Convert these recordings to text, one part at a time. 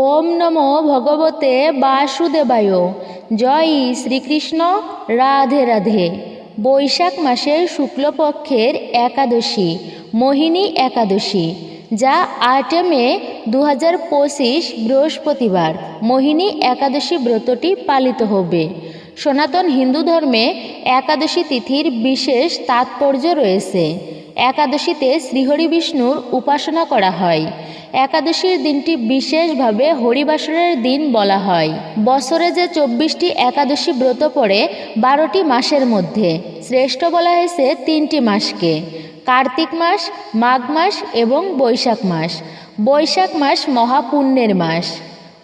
ওম নমো ভগবতে বাসুদেবায়। জয় শ্রীকৃষ্ণ, রাধে রাধে। বৈশাখ মাসের শুক্লপক্ষের একাদশী, মোহিনী একাদশী, যা আটে মে দু হাজার পঁচিশ বৃহস্পতিবার। মোহিনী একাদশী ব্রতটি পালিত হবে। সনাতন হিন্দু ধর্মে একাদশী তিথির বিশেষ তাৎপর্য রয়েছে। একাদশীতে শ্রীহরি বিষ্ণুর উপাসনা করা হয়। একাদশীর দিনটি বিশেষভাবে হরিবাসরের দিন বলা হয়। বছরে যে চব্বিশটি একাদশী ব্রত পড়ে, বারোটি মাসের মধ্যে। শ্রেষ্ঠ বলা হয়েছে তিনটি মাসকে। কার্তিক মাস, মাঘ মাস এবং বৈশাখ মাস। বৈশাখ মাস মহাপুণ্যের মাস।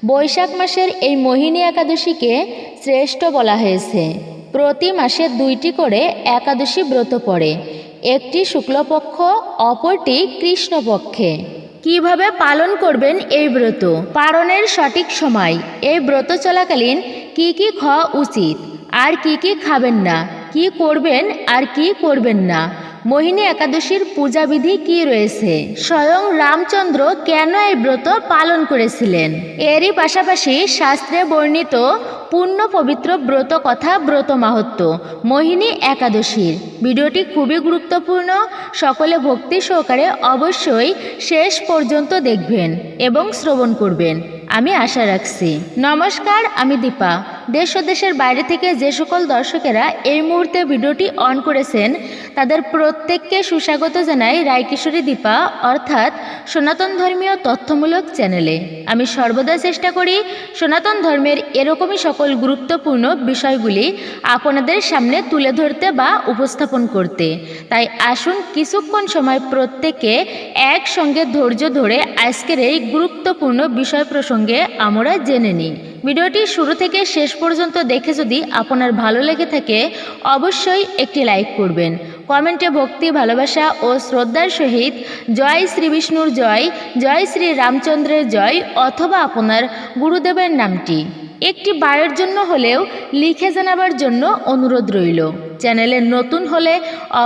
বৈশাখ মাসের এই মোহিনী একাদশীকে শ্রেষ্ঠ বলা হয়েছে। প্রতি মাসে দুইটি করে একাদশী ব্রত পড়ে। একটি শুক্লপক্ষ, অপরটি কৃষ্ণপক্ষে। কীভাবে পালন করবেন এই ব্রত? পালনের সঠিক সময়। এই ব্রত চলাকালীন কি কি খাওয়া উচিত? আর কি কি খাবেন না? কি করবেন আর কি করবেন না? মোহিনী একাদশীর পূজাবিধি কি রয়েছে? স্বয়ং রামচন্দ্র কেন এই ব্রত পালন করেছিলেন? এরই পাশাপাশি শাস্ত্রে বর্ণিত পূর্ণ পবিত্র ব্রত কথা ব্রত মাহাত্ম মোহিনী একাদশীর। ভিডিওটি খুবই গুরুত্বপূর্ণ, সকলে ভক্তি সহকারে অবশ্যই শেষ পর্যন্ত দেখবেন এবং শ্রবণ করবেন। আমি আশা রাখছি। নমস্কার, আমি দীপা। দেশ ও দেশের বাইরে থেকে যে সকল দর্শকেরা এই মুহূর্তে ভিডিওটি অন করেছেন, তাদের প্রত্যেককে সুস্বাগত জানাই রায়কিশোরী দীপা, অর্থাৎ সনাতন ধর্মীয় তথ্যমূলক চ্যানেলে। আমি সর্বদা চেষ্টা করি সনাতন ধর্মের এরকমই সকল গুরুত্বপূর্ণ বিষয়গুলি আপনাদের সামনে তুলে ধরতে বা উপস্থাপন করতে। তাই আসুন কিছুক্ষণ সময় প্রত্যেকে একসঙ্গে ধৈর্য ধরে আজকের এই গুরুত্বপূর্ণ বিষয় প্রসঙ্গে আমরা জেনে নিই। ভিডিওটি শুরু থেকে শেষ পর্যন্ত দেখে যদি আপনার ভালো লেগে থাকে, অবশ্যই একটি লাইক করবেন। কমেন্টে ভক্তি, ভালোবাসা ও শ্রদ্ধার সহিত জয় শ্রী বিষ্ণুর জয় জয় শ্রী রামচন্দ্রের জয় অথবা আপনার গুরুদেবের নামটি। একটি বারের জন্য হলেও লিখে জানাবার জন্য অনুরোধ রইল। চ্যানেলে নতুন হলে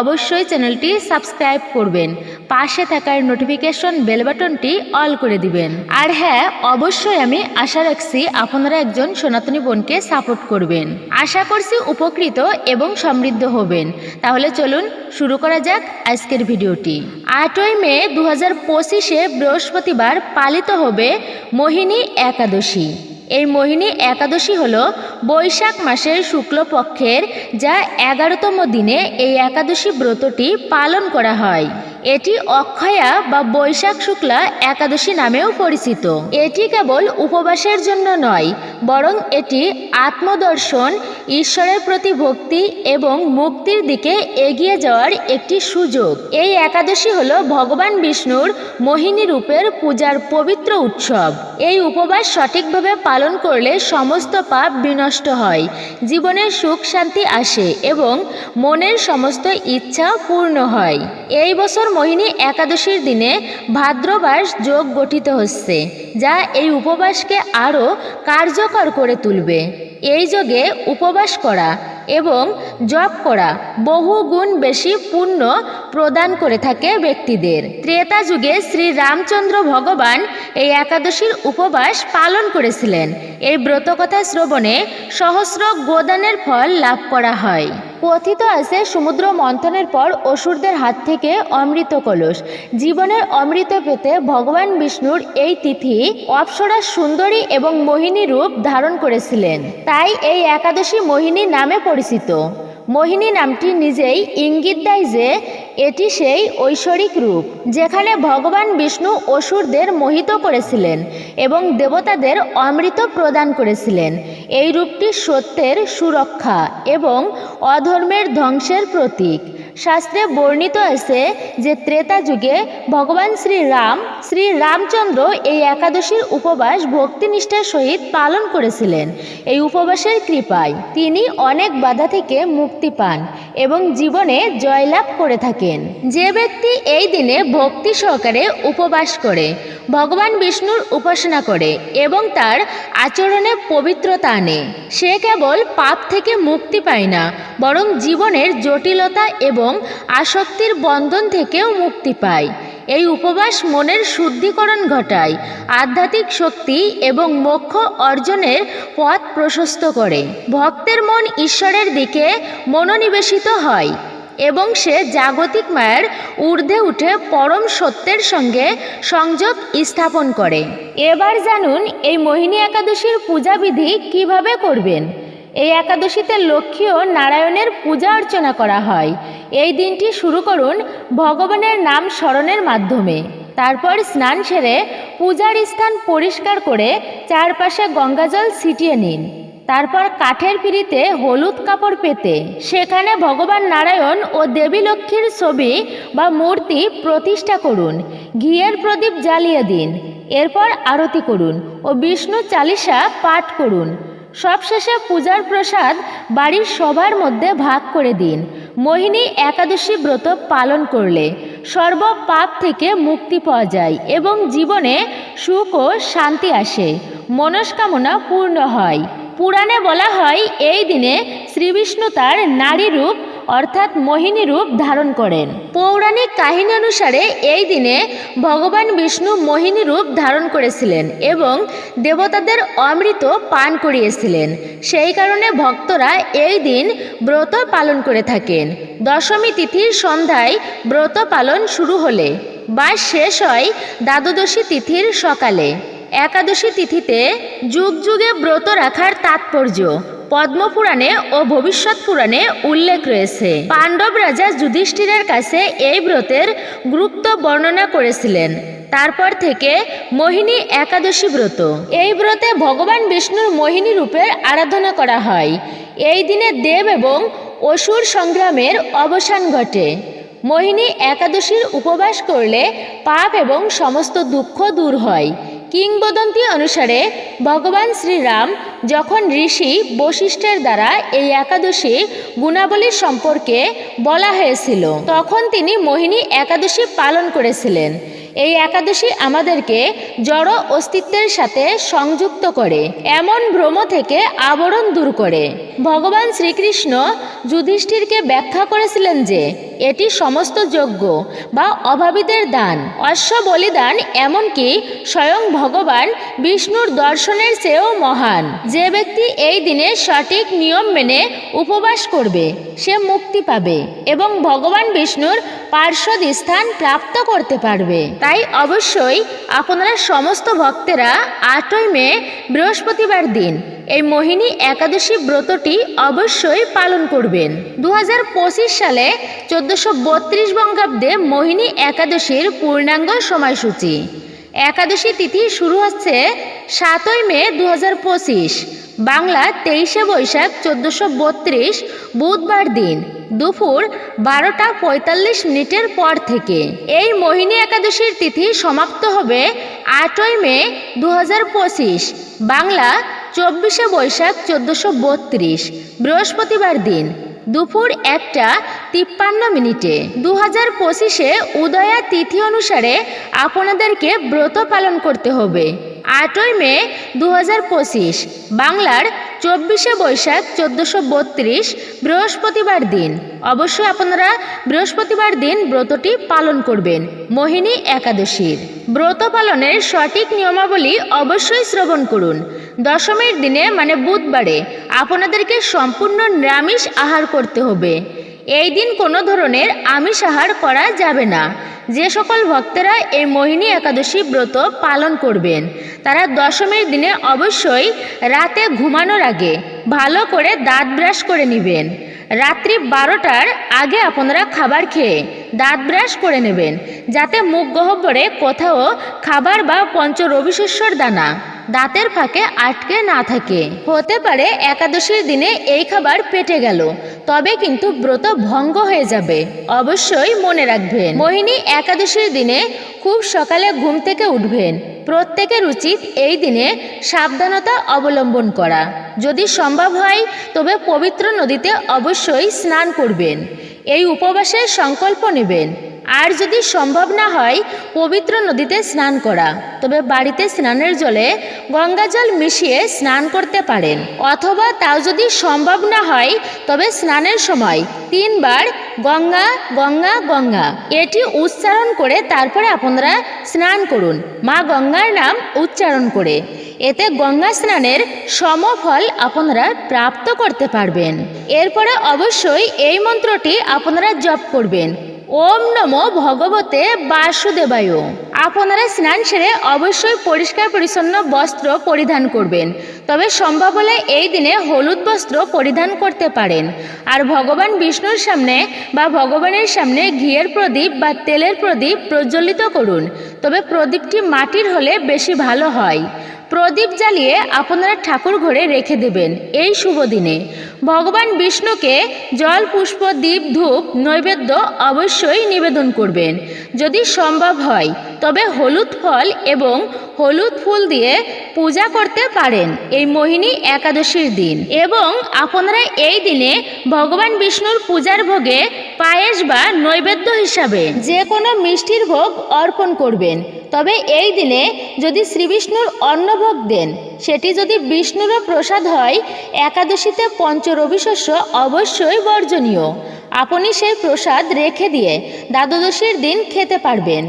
অবশ্যই চ্যানেলটি সাবস্ক্রাইব করবেন। পাশে থাকার নোটিফিকেশন বেল বাটনটি অল করে দিবেন। আর হ্যাঁ অবশ্যই আমি আশা রাখছি আপনারা একজন সনাতনী বোনকে সাপোর্ট করবেন। আশা করছি উপকৃত এবং সমৃদ্ধ হবেন। তাহলে চলুন শুরু করা যাক আজকের ভিডিওটি। আটই মে দু হাজার পঁচিশে বৃহস্পতিবার পালিত হবে মোহিনী একাদশী। এই মোহিনী একাদশী হল বৈশাখ মাসের শুক্লপক্ষের, যা এগারোতম দিনে এই একাদশী ব্রতটি পালন করা হয়। এটি অক্ষয়া বা বৈশাখ শুক্লা একাদশী নামেও পরিচিত। এটি কেবল উপবাসের জন্য নয়, বরং এটি আত্মদর্শন, ঈশ্বরের প্রতি ভক্তি এবং মুক্তির দিকে এগিয়ে যাওয়ার একটি সুযোগ। এই একাদশী হল ভগবান বিষ্ণুর মোহিনী রূপের পূজার পবিত্র উৎসব। এই উপবাস সঠিকভাবে পালন করলে সমস্ত পাপ বিনষ্ট হয়, জীবনের সুখ শান্তি আসে এবং মনের সমস্ত ইচ্ছা পূর্ণ হয়। এই বছর মোহিনী একাদশীর দিনে ভাদ্রবাস যোগ গঠিত হচ্ছে, যা এই উপবাসকে আরও কার্যকর করে তুলবে। এই যোগে উপবাস করা এবং জপ করা বহু গুণ বেশি পুণ্য প্রদান করে থাকে ব্যক্তিদের। ত্রেতা যুগে শ্রী রামচন্দ্র ভগবান এই একাদশীর উপবাস পালন করেছিলেন। এই ব্রতকথা শ্রবণে সহস্র গোদানের ফল লাভ করা হয়। কথিত আছে, সমুদ্র মন্থনের পর অসুরদের হাত থেকে অমৃত কলস। জীবনের অমৃত পেতে ভগবান বিষ্ণুর এই তিথি অপ্সরা সুন্দরী এবং মোহিনী রূপ ধারণ করেছিলেন। তাই এই একাদশী মোহিনী নামে পরিচিত। মোহিনী নামটি নিজেই ইঙ্গিত দেয় যে, এটি সেই ঐশ্বরিক রূপ, যেখানে ভগবান বিষ্ণু অসুরদের মোহিত করেছিলেন এবং দেবতাদের অমৃত প্রদান করেছিলেন। এই রূপটি সত্যের সুরক্ষা এবং অধর্মের ধ্বংসের প্রতীক। শাস্ত্রে বর্ণিত আছে যে ত্রেতা যুগে ভগবান শ্রী রাম, শ্রী রামচন্দ্র এই একাদশীর উপবাস ভক্তিনিষ্ঠার সহিত পালন করেছিলেন। এই উপবাসের কৃপায় তিনি অনেক বাধা থেকে মুক্তি পান এবং জীবনে জয়লাভ করে থাকেন। যে ব্যক্তি এই দিনে ভক্তি সহকারে উপবাস করে, ভগবান বিষ্ণুর উপাসনা করে এবং তার আচরণে পবিত্রতা আনে, সে কেবল পাপ থেকে মুক্তি পায় না, বরং জীবনের জটিলতা এবং আসক্তির বন্ধন থেকেও মুক্তি পায়। এই উপবাস মনের শুদ্ধিকরণ ঘটায়, আধ্যাত্মিক শক্তি এবং মোক্ষ অর্জনের পথ প্রশস্ত করে। ভক্তের মন ঈশ্বরের দিকে মনোনিবেশিত হয় এবং সে জাগতিক মায়ের ঊর্ধ্বে উঠে পরম সত্যের সঙ্গে সংযোগ স্থাপন করে। এবার জানুন, এই মোহিনী একাদশীর পূজাবিধি কীভাবে করবেন? এই একাদশীতে লক্ষ্মী ও নারায়ণের পূজা অর্চনা করা হয়। এই দিনটি শুরু করুন ভগবানের নাম স্মরণের মাধ্যমে। তারপর স্নান সেরে পূজার স্থান পরিষ্কার করে চারপাশে গঙ্গাজল ছিটিয়ে নিন। তারপর কাঠের পিঁড়িতে হলুদ কাপড় পেতে। সেখানে ভগবান নারায়ণ ও দেবী লক্ষ্মীর ছবি বা মূর্তি প্রতিষ্ঠা করুন। ঘিয়ের প্রদীপ জ্বালিয়ে দিন। এরপর আরতি করুন ও বিষ্ণু চালিসা পাঠ করুন। সবশেষে পূজার প্রসাদ বাড়ির সবার মধ্যে ভাগ করে দিন। মোহিনী একাদশী ব্রত পালন করলে সর্ব পাপ থেকে মুক্তি পাওয়া যায় এবং জীবনে সুখ ও শান্তি আসে। মনস্কামনা পূর্ণ হয়। পুরাণে বলা হয়, এই দিনে শ্রীবিষ্ণু তার নারী রূপ অর্থাৎ মোহিনী রূপ ধারণ করেন। পৌরাণিক কাহিনী অনুসারে এই দিনে ভগবান বিষ্ণু মোহিনী রূপ ধারণ করেছিলেন এবং দেবতাদের অমৃত পান করিয়েছিলেন। সেই কারণে ভক্তরা এই দিন ব্রত পালন করে থাকেন। দশমী তিথির সন্ধ্যায় ব্রত পালন শুরু হলে বা শেষ হয় দ্বাদশী তিথির সকালে। একাদশী তিথিতে যুগ যুগে ব্রত রাখার তাৎপর্য। পদ্মপুরাণে ও ভবিষ্যৎ পুরাণে উল্লেখ রয়েছে। পাণ্ডব রাজা যুধিষ্ঠিরের কাছে এই ব্রতের গুরুত্ব বর্ণনা করেছিলেন। তারপর থেকে মোহিনী একাদশী ব্রত। এই ব্রতে ভগবান বিষ্ণুর মোহিনী রূপের আরাধনা করা হয়। এই দিনে দেব এবং অসুর সংগ্রামের অবসান ঘটে। মোহিনী একাদশীর উপবাস করলে পাপ এবং সমস্ত দুঃখ দূর হয়। কিংবদন্তি অনুসারে ভগবান শ্রীরাম যখন ঋষি বশিষ্ঠের দ্বারা এই একাদশী গুণাবলী সম্পর্কে বলা হয়েছিল, তখন তিনি মোহিনী একাদশী পালন করেছিলেন। এই একাদশী আমাদেরকে জড় অস্তিত্বের সাথে সংযুক্ত করে, এমন ভ্রম থেকে আবরণ দূর করে। ভগবান শ্রীকৃষ্ণ যুধিষ্ঠিরকে ব্যাখ্যা করেছিলেন যে, এটি সমস্ত যোগ্য বা অভাবীদের দান, অশ্ব বলিদান, এমনকি স্বয়ং ভগবান বিষ্ণুর দর্শনের চেয়েও মহান। যে ব্যক্তি এই দিনে সঠিক নিয়ম মেনে উপবাস করবে, সে মুক্তি পাবে এবং ভগবান বিষ্ণুর পার্শ্বদ স্থান প্রাপ্ত করতে পারবে। তাই অবশ্যই আপনারা সমস্ত ভক্তেরা আটই মে, বৃহস্পতিবার দিন এই মোহিনী একাদশী ব্রতটি অবশ্যই পালন করবেন। দু হাজার পঁচিশ সালে চোদ্দোশো বত্রিশ বঙ্গাব্দে মোহিনী একাদশীর পূর্ণাঙ্গ সময়সূচি। একাদশী তিথি শুরু হচ্ছে সাতই মে দু হাজার পঁচিশ। বাংলা তেইশে বৈশাখ চোদ্দোশো বত্রিশ, বুধবার দিন, দুপুর বারোটা পঁয়তাল্লিশ মিনিটের পর থেকে। এই মোহিনী একাদশীর তিথি সমাপ্ত হবে আটই মে দু হাজার পঁচিশ, বাংলা চব্বিশে বৈশাখ চোদ্দোশো বত্রিশ, বৃহস্পতিবার দিন, দুপুর একটা তিপ্পান্ন মিনিটে। দু হাজার পঁচিশে উদয়া তিথি অনুসারে আপনাদেরকে ব্রত পালন করতে হবে। আটই মে দু হাজার পঁচিশ, বাংলার চব্বিশে বৈশাখ চোদ্দোশো বত্রিশ, বৃহস্পতিবার দিন। অবশ্যই আপনারা বৃহস্পতিবার দিন ব্রতটি পালন করবেন, মোহিনী একাদশীর। ব্রত পালনের সঠিক নিয়মাবলী অবশ্যই শ্রবণ করুন। দশমীর দিনে মানে বুধবারে আপনাদেরকে সম্পূর্ণ নিরামিষ আহার করতে হবে। এই দিন কোনো ধরনের আমিষ আহার করা যাবে না। যে সকল ভক্তেরা এই মোহিনী একাদশী ব্রত পালন করবেন, তারা দশমীর দিনে অবশ্যই রাতে ঘুমানোর আগে ভালো করে দাঁত ব্রাশ করে নেবেন। রাত্রি বারোটার আগে আপনারা খাবার খেয়ে দাঁত ব্রাশ করে নেবেন, যাতে মুখ গহ্বরে কোথাও খাবার বা পঞ্চ রবিশস্যর দানা দাঁতের ফাঁকে আটকে না থাকে। হতে পারে একাদশীর দিনে এই খাবার পেটে গেল, তবে কিন্তু ব্রত ভঙ্গ হয়ে যাবে, অবশ্যই মনে রাখবেন। মোহিনী একাদশীর দিনে খুব সকালে ঘুম থেকে উঠবেন। প্রত্যেকের উচিত এই দিনে সাবধানতা অবলম্বন করা। যদি সম্ভব হয়, তবে পবিত্র নদীতে অবশ্যই স্নান করবেন। এই উপবাসের সংকল্প নেবেন। আর যদি সম্ভব না হয়, পবিত্র নদীতে স্নান করা। তবে বাড়িতে স্নানের জলে গঙ্গা জল মিশিয়ে স্নান করতে পারেন। অথবা তাও যদি সম্ভব না হয়, তবে স্নানের সময় তিনবার গঙ্গা গঙ্গা গঙ্গা। এটি উচ্চারণ করে তারপরে আপনারা স্নান করুন। মা গঙ্গার নাম উচ্চারণ করে। এতে গঙ্গা স্নানের সমফল আপনারা প্রাপ্ত করতে পারবেন। এরপরে অবশ্যই এই মন্ত্রটি আপনারা জপ করবেন। ওম নমো ভগবতে বাসুদেবায়। আপনারা স্নান সেরে অবশ্যই পরিষ্কার পরিচ্ছন্ন বস্ত্র পরিধান করবেন। তবে সম্ভব হলে এই দিনে হলুদ বস্ত্র পরিধান করতে পারেন। আর ভগবান বিষ্ণুর সামনে বা ভগবানের সামনে ঘিয়ের প্রদীপ বা তেলের প্রদীপ প্রজ্বলিত করুন। তবে প্রদীপটি মাটির হলে বেশি ভালো হয়। প্রদীপ জ্বালিয়ে আপনারা ঠাকুর ঘরে রেখে দেবেন। এই শুভ দিনে ভগবান বিষ্ণুকে জল, পুষ্প, দীপ, ধূপ, নৈবেদ্য অবশ্যই নিবেদন করবেন। যদি সম্ভব হয়, তবে হলুদ ফল এবং হলুদ ফুল দিয়ে পূজা করতে পারেন এই মোহিনী একাদশীর দিন। এবং আপনারা এই দিনে ভগবান বিষ্ণুর পূজার ভোগে পায়েস বা নৈবেদ্য হিসাবে যে কোনো মিষ্টির ভোগ অর্পণ করবেন। তবে এই দিনে যদি শ্রীবিষ্ণুর অন্নভোগ দেন, সেটি যদি বিষ্ণুরও প্রসাদ হয়, একাদশীতে পঞ্চরবিশস্য অবশ্যই বর্জনীয়। আপনি সেই প্রসাদ রেখে দিয়ে দ্বাদশীর দিন খেতে পারবেন।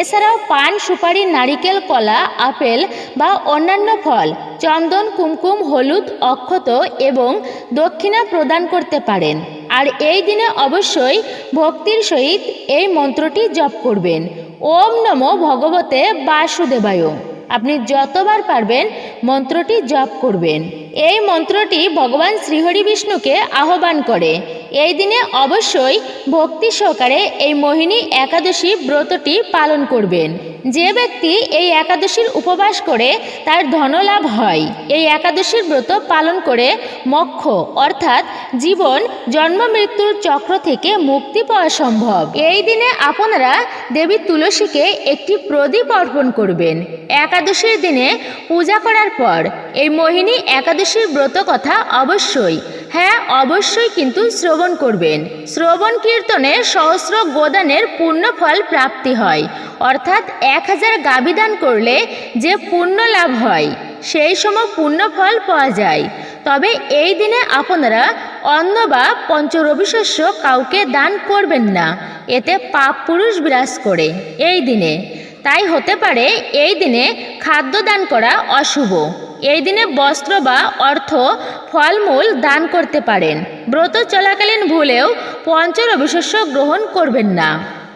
এছাড়াও পান, সুপারি, নারিকেল, কলা, আপেল বা অন্যান্য ফল, চন্দন, কুমকুম, হলুদ, অক্ষত এবং দক্ষিণা প্রদান করতে পারেন। আর এই দিনে অবশ্যই ভক্তির সহিত এই মন্ত্রটি জপ করবেন। ওম নমো ভগবতে বাসুদেবায়। আপনি যতবার পারবেন মন্ত্রটি জপ করবেন। এই মন্ত্রটি ভগবান শ্রীহরি বিষ্ণুকে আহ্বান করে। এই দিনে অবশ্যই ভক্তি সহকারে এই মোহিনী একাদশী ব্রতটি পালন করবেন। যে ব্যক্তি এই একাদশীর উপবাস করে, তার ধনলাভ হয়। এই একাদশীর ব্রত পালন করে মক্ষ, অর্থাৎ জীবন, জন্ম, মৃত্যুর চক্র থেকে মুক্তি পাওয়া সম্ভব। এই দিনে আপনারা দেবী তুলসীকে একটি প্রদীপ অর্পণ করবেন। একাদশীর দিনে পূজা করার পর এই মোহিনী একাদশীর ব্রত কথা অবশ্যই। হ্যাঁ অবশ্যই কিন্তু শ্রবণ করবেন। শ্রবণ কীর্তনে সহস্র গোদানের পূর্ণফল প্রাপ্তি হয়। অর্থাৎ এক হাজার গাবিদান করলে যে পুণ্য লাভ হয়, সেই সময় পুণ্যফল পাওয়া যায়। তবে এই দিনে আপনারা অন্ন বা পঞ্চরবিশস্য কাউকে দান করবেন না। এতে পাপ পুরুষ বিরাজ করে। এই দিনে তাই হতে পারে এই দিনে খাদ্য দান করা অশুভ। এই দিনে বস্ত্র বা অর্থ, ফলমূল দান করতে পারেন। ব্রত চলাকালীন ভুলেও পঞ্চরবিশস্য গ্রহণ করবেন না।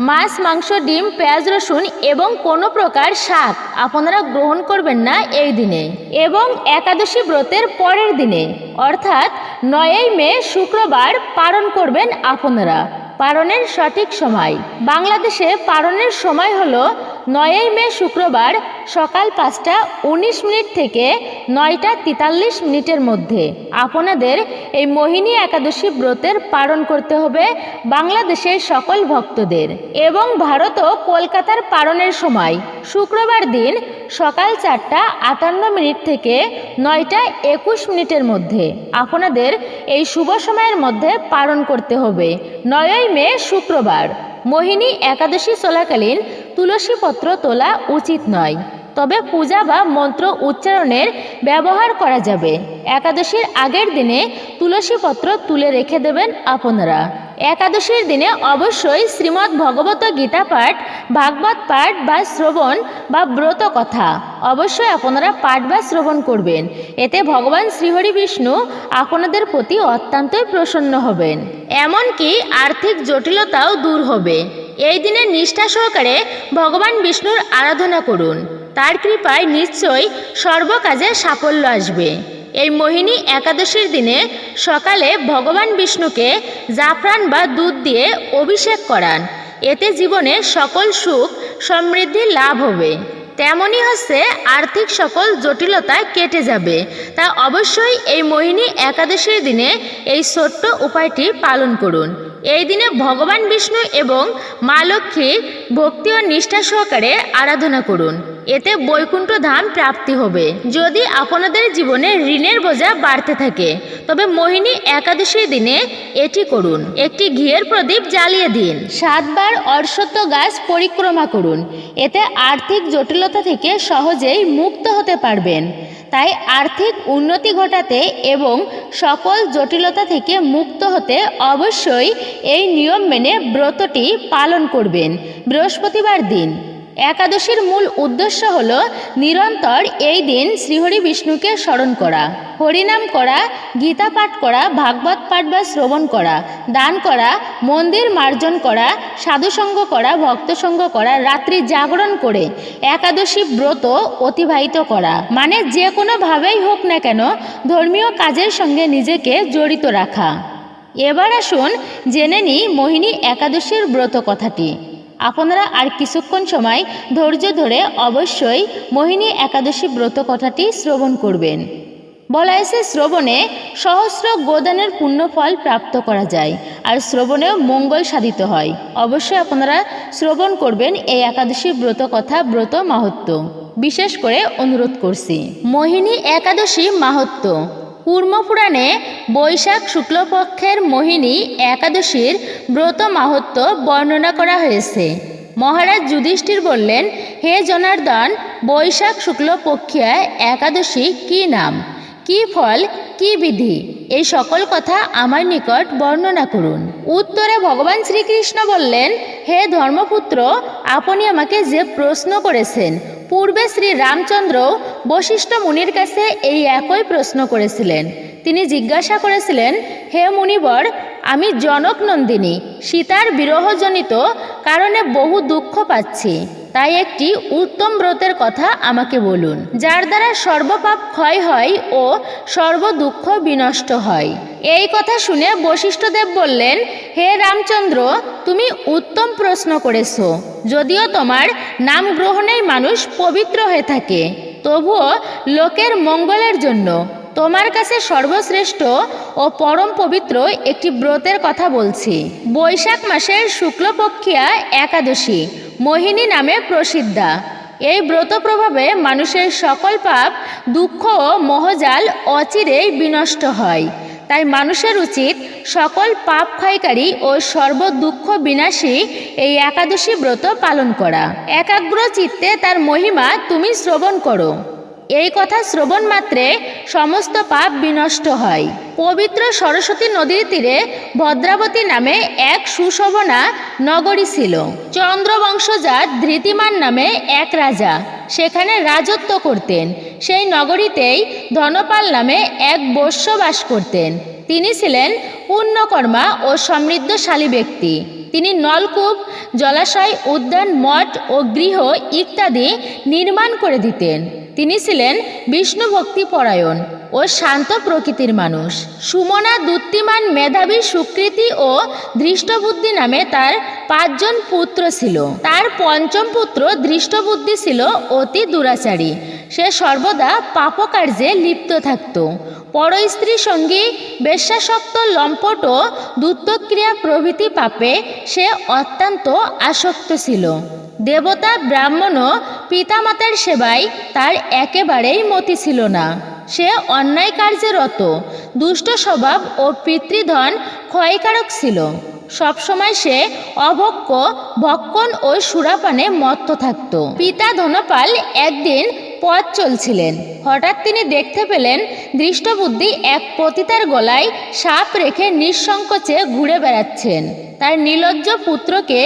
মাছ, মাংস, ডিম, পেঁয়াজ, রসুন এবং কোনো প্রকার শাক আপনারা গ্রহণ করবেন না এই দিনে এবং একাদশী ব্রতের পরের দিনে। অর্থাৎ নয়ই মে শুক্রবার পালন করবেন আপনারা। পালনের সঠিক সময়। বাংলাদেশে পালনের সময় হলো নয়ই মে শুক্রবার সকাল পাঁচটা উনিশ মিনিট থেকে নয়টা তেতাল্লিশ মিনিটের মধ্যে। আপনাদের এই মোহিনী একাদশী ব্রতের পালন করতে হবে বাংলাদেশের সকল ভক্তদের এবং ভারত ও কলকাতার পালনের সময়। শুক্রবার দিন সকাল চারটা আটান্ন মিনিট থেকে নয়টা একুশ মিনিটের মধ্যে। আপনাদের এই শুভ সময়ের মধ্যে পালন করতে হবে। নয়ই মে শুক্রবার। মোহিনী একাদশী চলাকালীন তুলসী পত্র তোলা উচিত নয়। তবে পূজা বা মন্ত্র উচ্চারণের ব্যবহার করা যাবে। একাদশীর আগের দিনে তুলসী পত্র তুলে রেখে দেবেন আপনারা। একাদশীর দিনে অবশ্যই শ্রীমদ্ ভগবত গীতা পাঠ, ভাগবত পাঠ বা শ্রবণ বা ব্রত কথা অবশ্যই আপনারা পাঠ বা শ্রবণ করবেন। এতে ভগবান শ্রীহরি বিষ্ণু আপনাদের প্রতি অত্যন্তই প্রসন্ন হবেন। এমনকি আর্থিক জটিলতাও দূর হবে। এই দিনে নিষ্ঠা সহকারে ভগবান বিষ্ণুর আরাধনা করুন। তার কৃপায় নিশ্চয়ই সর্বকাজে সাফল্য আসবে। এই মোহিনী একাদশীর দিনে সকালে ভগবান বিষ্ণুকে জাফরান বা দুধ দিয়ে অভিষেক করান। এতে জীবনে সকল সুখ সমৃদ্ধি লাভ হবে। তেমনই হচ্ছে আর্থিক সকল জটিলতা কেটে যাবে। তা অবশ্যই এই মোহিনী একাদশীর দিনে এই ছোট্ট উপায়টি পালন করুন। এই দিনে ভগবান বিষ্ণু এবং মা লক্ষ্মী ভক্তি ও নিষ্ঠা সহকারে আরাধনা করুন। এতে বৈকুণ্ঠ ধাম প্রাপ্তি হবে। যদি আপনাদের জীবনে ঋণের বোঝা বাড়তে থাকে, তবে মোহিনী একাদশীর দিনে এটি করুন। একটি ঘিয়ের প্রদীপ জ্বালিয়ে দিন। সাতবার অশ্বত্থ গাছ পরিক্রমা করুন। এতে আর্থিক জটিলতা থেকে সহজেই মুক্ত হতে পারবেন। তাই আর্থিক উন্নতি ঘটাতে এবং সকল জটিলতা থেকে মুক্ত হতে অবশ্যই এই নিয়ম মেনে ব্রতটি পালন করবেন। বৃহস্পতিবার দিন। একাদশীর মূল উদ্দেশ্য হল নিরন্তর এই দিন শ্রীহরি বিষ্ণুকে স্মরণ করা, হরিনাম করা, গীতা পাঠ করা, ভাগবত পাঠ বা শ্রবণ করা, দান করা, মন্দির মার্জন করা, সাধুসঙ্গ করা, ভক্তসঙ্গ করা, রাত্রি জাগরণ করে একাদশী ব্রত অতিবাহিত করা। মানে যে কোনোভাবেই হোক না কেন ধর্মীয় কাজের সঙ্গে নিজেকে জড়িত রাখা। এবার আসুন জেনে নিই মোহিনী একাদশীর ব্রত কথাটি। আপনারা আর কিছুক্ষণ সময় ধৈর্য ধরে অবশ্যই মোহিনী একাদশী ব্রত কথাটি শ্রবণ করবেন। বলা হয়েছে, শ্রবণে সহস্র গোদানের পুণ্যফল প্রাপ্ত করা যায় আর শ্রবণেও মঙ্গল সাধিত হয়। অবশ্যই আপনারা শ্রবণ করবেন এই একাদশী ব্রত কথা, ব্রত মাহাত্ম বিশেষ করে অনুরোধ করছি, মোহিনী একাদশী মাহাত্ম কুর্মপুরাণে বৈশাখ শুক্লপক্ষের মোহিনী একাদশীর ব্রত মাহাত্ম বর্ণনা করা হয়েছে। মহারাজ যুধিষ্ঠির বললেন, হে জনার্দন, বৈশাখ শুক্লপক্ষিয়া একাদশী কী নাম? কি ফল, কি বিধি, এই সকল কথা আমার নিকট বর্ণনা করুন। উত্তরে ভগবান শ্রীকৃষ্ণ বললেন, হে ধর্মপুত্র, আপনি আমাকে যে প্রশ্ন করেছেন, পূর্বে শ্রী রামচন্দ্র বশিষ্ঠ মুনির কাছে এই একই প্রশ্ন করেছিলেন। তিনি জিজ্ঞাসা করেছিলেন, হে মুনিবর, আমি জনক নন্দিনী, সীতার বিরহজনিত কারণে বহু দুঃখ পাচ্ছি। তাই একটি উত্তম ব্রতের কথা আমাকে বলুন, যার দ্বারা সর্বপাপ ক্ষয় হয় ও সর্ব দুঃখ বিনষ্ট হয়। এই কথা শুনে বশিষ্ঠদেব বললেন, হে রামচন্দ্র, তুমি উত্তম প্রশ্ন করেছ। যদিও তোমার নাম গ্রহণেই মানুষ পবিত্র হয়ে থাকে, তবুও লোকের মঙ্গলের জন্য তোমার কাছে সর্বশ্রেষ্ঠ ও পরম পবিত্র একটি ব্রতের কথা বলছি। বৈশাখ মাসের শুক্লপক্ষিয়া একাদশী, মোহিনী নামে প্রসিদ্ধা। এই ব্রত প্রভাবে মানুষের সকল পাপ, দুঃখ ও মহজাল অচিরেই বিনষ্ট হয়। তাই মানুষের উচিত সকল পাপ ক্ষয়কারী ও সর্ব দুঃখ বিনাশী এই একাদশী ব্রত পালন করা। একাগ্র চিত্তে তার মহিমা তুমি শ্রবণ করো। এই কথা শ্রবণ মাত্রে সমস্ত পাপ বিনষ্ট হয়। পবিত্র সরস্বতী নদীর তীরে ভদ্রাবতী নামে এক সুশোভনা নগরী ছিল। চন্দ্রবংশজাত ধৃতিমান নামে এক রাজা সেখানে রাজত্ব করতেন। সেই নগরীতেই ধনপাল নামে এক বৈশ্য বাস করতেন। তিনি ছিলেন পুণ্যকর্মা ও সমৃদ্ধশালী ব্যক্তি। তিনি নলকূপ, জলাশয়, উদ্যান, মঠ ও গৃহ ইত্যাদি নির্মাণ করে দিতেন। তিনি ছিলেন বিষ্ণু ভক্তি পরায়ণ ও শান্ত প্রকৃতির মানুষ। সুমনা দুত্তিমান মেধাবী সুকৃতি ও দৃষ্টবুদ্ধি নামে তার পাঁচজন পুত্র ছিল। তার পঞ্চম পুত্র দৃষ্টবুদ্ধি ছিল অতি দুরাচারী। সে সর্বদা পাপকার্যে লিপ্ত থাকত। পরস্ত্রী সঙ্গী বেশ্যাসক্ত লম্পট ও দুত্তক্রিয়া প্রভৃতি পাপে সে অত্যন্ত আসক্ত ছিল। দেবতা, ব্রাহ্মণ ও পিতামাতার সেবায় তার একেবারেই মতি ছিল না। সে অন্যায় কার্যে রত, দুষ্ট স্বভাব ও পিতৃধন ক্ষয়কারক ছিল। সবসময় সে অভক্ষ ভক্ষণ ও সুরাপানে মত্ত থাকত। পিতা ধনপাল একদিন পথ চলছিলেন। হঠাৎ তিনি দেখতে পেলেন দৃষ্টবুদ্ধি এক পতিতার গলায় সাপ রেখে নিঃসংকোচে ঘুরে বেড়াচ্ছেন। তার নির্লজ্জ পুত্রকে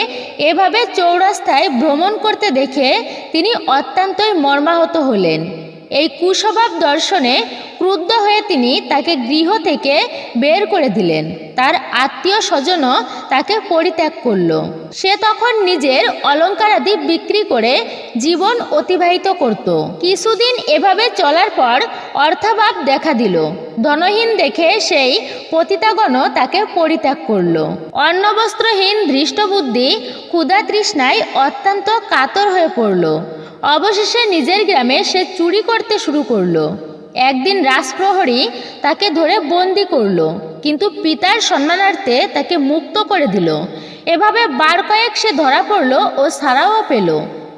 এভাবে চৌরাস্তায় ভ্রমণ করতে দেখে তিনি অত্যন্তই মর্মাহত হলেন। এই কুস্বভাব দর্শনে ক্রুদ্ধ হয়ে তিনি তাকে গৃহ থেকে বের করে দিলেন। তার আত্মীয় স্বজনও তাকে পরিত্যাগ করল। সে তখন নিজের অলঙ্কারাদি বিক্রি করে জীবন অতিবাহিত করত। কিছুদিন এভাবে চলার পর অর্থাভাব দেখা দিল। ধনহীন দেখে সেই পতিতাগণ তাকে পরিত্যাগ করল। অন্নবস্ত্রহীন ধৃষ্টবুদ্ধি ক্ষুধা তৃষ্ণায় অত্যন্ত কাতর হয়ে পড়ল। অবশেষে নিজের গ্রামে সে চুরি করতে শুরু করল। একদিন রাজপ্রহরী তাকে ধরে বন্দি করল। কিন্তু পিতার সম্মানার্থে তাকে মুক্ত করে দিল। এভাবে বার কয়েক সে ধরা পড়ল ও সারাও পেল।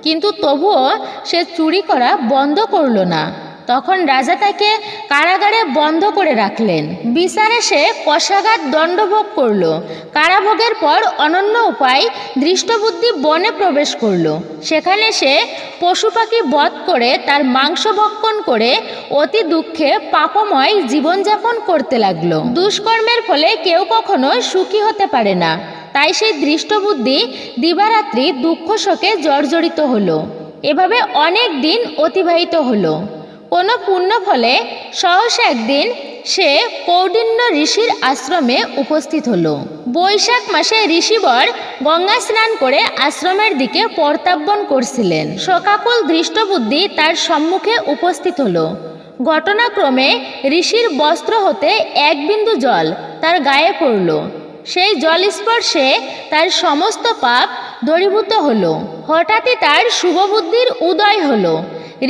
কিন্তু তবুও সে চুরি করা বন্ধ করল না। তখন রাজা তাকে কারাগারে বন্ধ করে রাখলেন। বিচারে সে কষাঘাত দণ্ডভোগ করল। কারাভোগের পর অনন্য উপায় দৃষ্টবুদ্ধি বনে প্রবেশ করল। সেখানে সে পশু পাখি বধ করে তার মাংস ভক্ষণ করে অতি দুঃখে পাপময় জীবনযাপন করতে লাগল। দুষ্কর্মের ফলে কেউ কখনো সুখী হতে পারে না। তাই সেই দৃষ্টবুদ্ধি দিবারাত্রি দুঃখ শোকে জর্জরিত হলো। এভাবে অনেক দিন অতিবাহিত হলো। কোনো পুণ্য ফলে সহসা একদিন সে কৌডিন্য ঋষির আশ্রমে উপস্থিত হলো। বৈশাখ মাসে ঋষিবর গঙ্গা স্নান করে আশ্রমের দিকে প্রত্যাবর্তন করছিলেন। শোকাকুল দৃষ্টবুদ্ধি তার সম্মুখে উপস্থিত হলো। ঘটনাক্রমে ঋষির বস্ত্র হতে এক বিন্দু জল তার গায়ে পড়ল। সেই জল স্পর্শে তার সমস্ত পাপ দরীভূত হলো। হঠাৎই তার শুভবুদ্ধির উদয় হলো।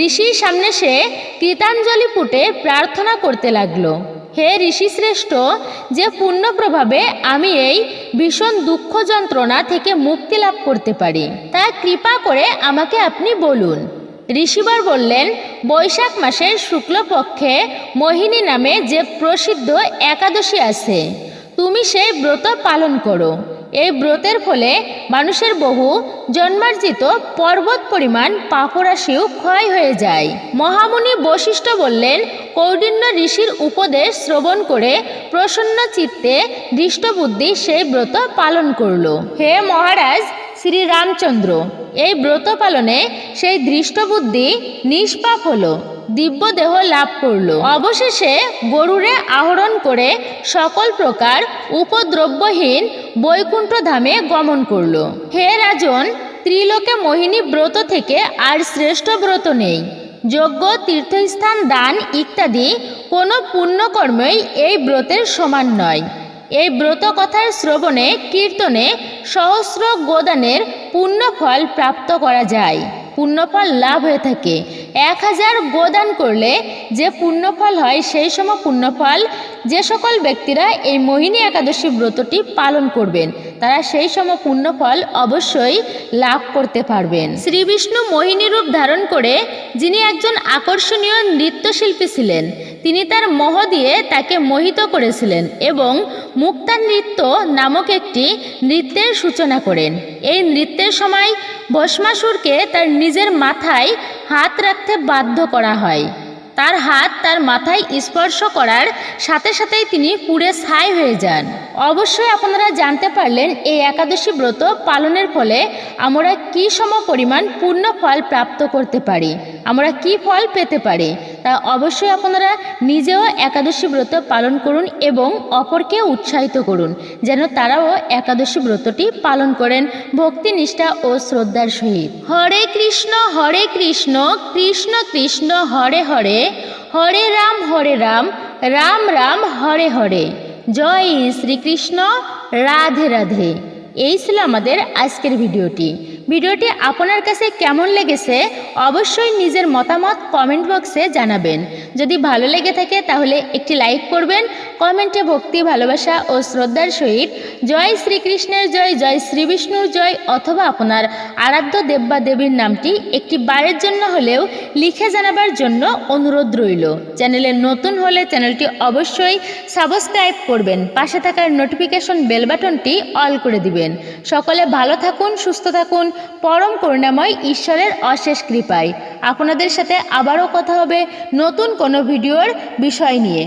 ঋষির সামনে সে কৃতাঞ্জলি পুটে প্রার্থনা করতে লাগল। হে ঋষি শ্রেষ্ঠ যে পুণ্য প্রভাবে আমি এই ভীষণ দুঃখ যন্ত্রণা থেকে মুক্তি লাভ করতে পারি তা কৃপা করে আমাকে আপনি বলুন। ঋষিবার বললেন, বৈশাখ মাসের শুক্লপক্ষে মোহিনী নামে যে প্রসিদ্ধ একাদশী আছে, তুমি সেই ব্রত পালন করো। এই ব্রতের ফলে মানুষের বহু জন্মার্জিত পর্বত পরিমাণ পাপরাশিও ক্ষয় হয়ে যায়। মহামুনি বশিষ্ঠ বললেন, কৌডিন্য ঋষির উপদেশ শ্রবণ করে প্রসন্ন চিত্তে দৃষ্টবুদ্ধি সেই ব্রত পালন করল। হে মহারাজ, শ্রী রামচন্দ্র, এই ব্রত পালনে সেই দৃষ্টবুদ্ধি নিষ্পাপ হলো দিব্য দেহ লাভ করল। অবশেষে গরুরে আহরণ করে সকল প্রকার উপদ্রব্যহীন বৈকুণ্ঠ ধামে গমন করল। হে রাজন, ত্রিলোকে মোহিনী ব্রত থেকে আর শ্রেষ্ঠ ব্রত নেই। যজ্ঞ, তীর্থস্থান, দান ইত্যাদি কোনো পুণ্যকর্মই এই ব্রতের সমান নয়। এই ব্রত কথার শ্রবণে, কীর্তনে সহস্র গোদানের পুণ্যফল প্রাপ্ত করা যায়। পুণ্যফল লাভ হয়ে থাকে। এক হাজার গোদান করলে যে পুণ্যফল হয়, সেই সময় পুণ্যফল যে সকল ব্যক্তিরা এই মোহিনী একাদশী ব্রতটি পালন করবেন। তারা সেই সম পুণ্যফল অবশ্যই লাভ করতে পারবেন। শ্রীবিষ্ণু মোহিনী রূপ ধারণ করে যিনি একজন আকর্ষণীয় নৃত্যশিল্পী ছিলেন, তিনি তার মোহ দিয়ে তাকে মোহিত করেছিলেন এবং মুক্তা নৃত্য নামক একটি নৃত্যের সূচনা করেন। এই নৃত্যের সময় ভস্মাসুরকে তার নিজের মাথায় হাত রাখতে বাধ্য করা হয়। তার হাত তার মাথায় স্পর্শ করার সাথে সাথেই তিনি পুড়ে ছাই হয়ে যান। অবশ্যই আপনারা জানতে পারলেন এই একাদশী ব্রত পালনের ফলে আমরা কী সম পরিমাণ পূর্ণ ফল প্রাপ্ত করতে পারি, আমরা কি ফল পেতে পারি তা অবশ্যই আপনারা নিজেও একাদশী ব্রত পালন করুন এবং অপরকে উৎসাহিত করুন, যেন তারাও একাদশী ব্রতটি পালন করেন ভক্তি, নিষ্ঠা ও শ্রদ্ধার সহিত। হরে কৃষ্ণ হরে কৃষ্ণ কৃষ্ণ কৃষ্ণ, হরে হরে হরে রাম হরে রাম রাম রাম, হরে হরে। জয় শ্রীকৃষ্ণ, রাধে রাধে। এই ছিল আমাদের আজকের ভিডিওটি। ভিডিওটি আপনার কাছে কেমন লেগেছে অবশ্যই নিজের মতামত কমেন্ট বক্সে জানাবেন। যদি ভালো লেগে থাকে তাহলে একটি লাইক করবেন, কমেন্টে ভক্তি, ভালোবাসা ও শ্রদ্ধার সহিত জয় শ্রীকৃষ্ণের জয় জয় শ্রীবিষ্ণুর জয় অথবা আপনার আরাধ্য দেব বা দেবীর নামটি একটি বারের জন্য হলেও লিখে জানাবার জন্য অনুরোধ রইল। চ্যানেলে নতুন হলে চ্যানেলটি অবশ্যই সাবস্ক্রাইব করবেন, পাশে থাকার নোটিফিকেশন বেল বাটনটি অল করে দিবেন। সকলে ভালো থাকুন, সুস্থ থাকুন পরম করুণাময় ঈশ্বরের অশেষ কৃপায়। আপনাদের সাথে আবারও কথা হবে নতুন কোনো ভিডিওর বিষয় নিয়ে।